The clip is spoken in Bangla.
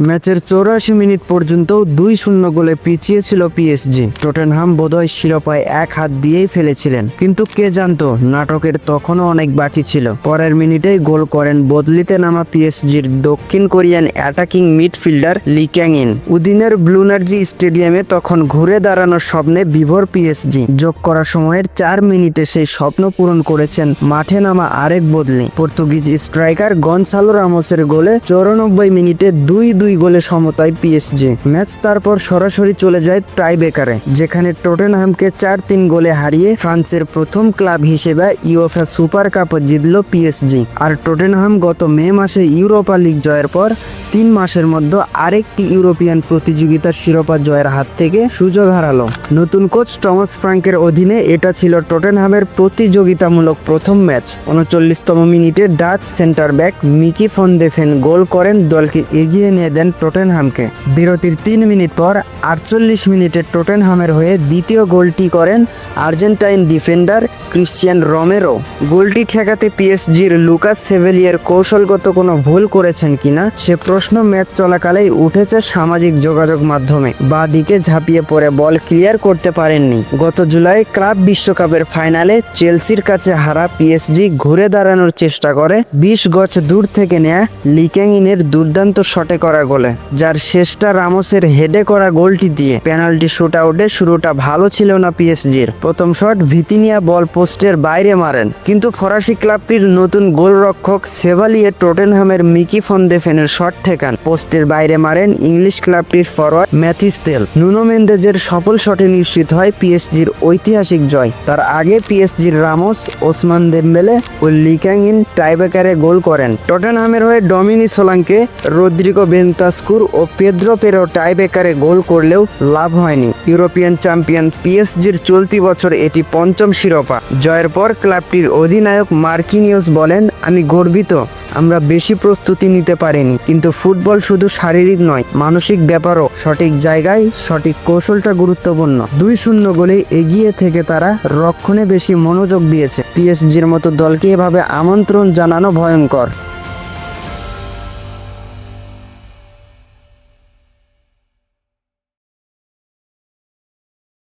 ম্যাচের চৌরাশি মিনিট পর্যন্ত দুই শূন্য গোলে পিছিয়ে ছিল পিএসজি টোটেনহাম বোধহয় শিরোপায় এক হাত দিয়েই ফেলেছিলেন। কিন্তু কে জানতো, নাটকের তখনও অনেক বাকি ছিল। পরের মিনিটেই গোল করেন বদলিতে নামা পিএসজির দক্ষিণ Korean attacking midfielder Lee Kang In উদিনের Bluenergy স্টেডিয়ামে তখন ঘুরে দাঁড়ানোর স্বপ্নে বিভোর পিএসজি যোগ করা সময়ের চার মিনিটে সেই স্বপ্ন পূরণ করেছেন মাঠে নামা আরেক বদলি। পর্তুগিজ স্ট্রাইকার গনসালো রামোসের গোলে চৌরানব্বই মিনিটে দুই দুই গোলে সমতায় পিএসজি ম্যাচ তারপর সরাসরি চলে যায় টাইবেকারে যেখানে টোটেনহামকে চার তিন গোলে হারিয়ে ফ্রান্সের প্রথম ক্লাব হিসেবে ইউএফএ সুপার কাপ জিতল পিএসজি আর টোটেনহাম গত মে মাসে ইউরোপা লিগ জয়ের পর তিন মাসের মধ্যে আরেকটি ইউরোপিয়ান প্রতিযোগিতার শিরোপা জয়ের হাত থেকে সুযোগ হারালো। নতুন কোচ টমাস ফ্রাঙ্কের অধীনে এটা ছিল টটেনহামের প্রতিযোগিতামূলক প্রথম match. উনচল্লিশতম minute Dutch centre back Micky van de Ven goal করেন, দলকে এগিয়ে নিয়ে দেন টটেনহামকে। বিরতির তিন মিনিট পর আটচল্লিশ মিনিটে টটেনহামের হয়ে দ্বিতীয় গোলটি করেন আর্জেন্টাইন ডিফেন্ডার ক্রিশ্চিয়ান রমেরো। গোলটি ঠেকাতে পিএসজির লুকাস সেভেলিয়ার কৌশলগত কোনো ভুল করেছেন কিনা, সে প্রশ্ন ম্যাচ চলাকালেই উঠেছে সামাজিক যোগাযোগ মাধ্যমে। বা দিকে ঝাঁপিয়ে পড়ে বল ক্লিয়ার করতে পারেননি। গত জুলাই ক্লাব বিশ্বকাপের ফাইনালে চেলসির কাছে হারা পিএসজি ঘুরে দাঁড়ানোর চেষ্টা করে, বিশ গজ দূর থেকে নেয়া লিক্যাংইনের দুর্দান্ত শটে করা গোলে। যার শেষটা রামোসের হেডে করা গোলটি দিয়ে পেনাল্টি শুট আউটে শুরুটা ভালো ছিল না পিএসজির। প্রথম শট ভিতিনিয়া বল পোস্টের বাইরে মারেন। কিন্তু ফরাসি ক্লাবটির নতুন গোলরক্ষক সেভালিয়ে টোটেনহামের মিকি ফন দেফেনের শট ঠেকান। পোস্টের বাইরে মারেন ইংলিশ ক্লাবটির ফরওয়ার্ড ম্যাথিস তেল। নুনো মেন্দেজের সফল শটে নিশ্চিত হয় পিএসজির ঐতিহাসিক জয়। তার আগে পিএসজির রামোস, ওসমান দেম্বেলে ও লিক্যাং ইন টাইবেকারে গোল করেন। টটেনহামের হয়ে ডমিনি সোলাঙ্কে, রদ্রিগো বেন্তাস্কুর ও পেদ্রো পেরো টাইবেকারে গোল করলেও লাভ হয়নি। ইউরোপিয়ান চ্যাম্পিয়ন পিএসজির চলতি বছর এটি পঞ্চম শিরোপা। জয়ের পর ক্লাবটির অধিনায়ক মার্কিনিউস বলেন, আমি গর্বিত, আমরা বেশি প্রস্তুতি নিতে পারিনি। কিন্তু ফুটবল শুধু শারীরিক নয়, মানসিক ব্যাপারও। সঠিক জায়গায় সঠিক কৌশলটা গুরুত্বপূর্ণ। দুই শূন্য গোলে এগিয়ে থেকে তারা রক্ষণে বেশি মনোযোগ দিয়েছে। পিএসজির মতো দলকে এভাবে আমন্ত্রণ জানানো ভয়ঙ্কর।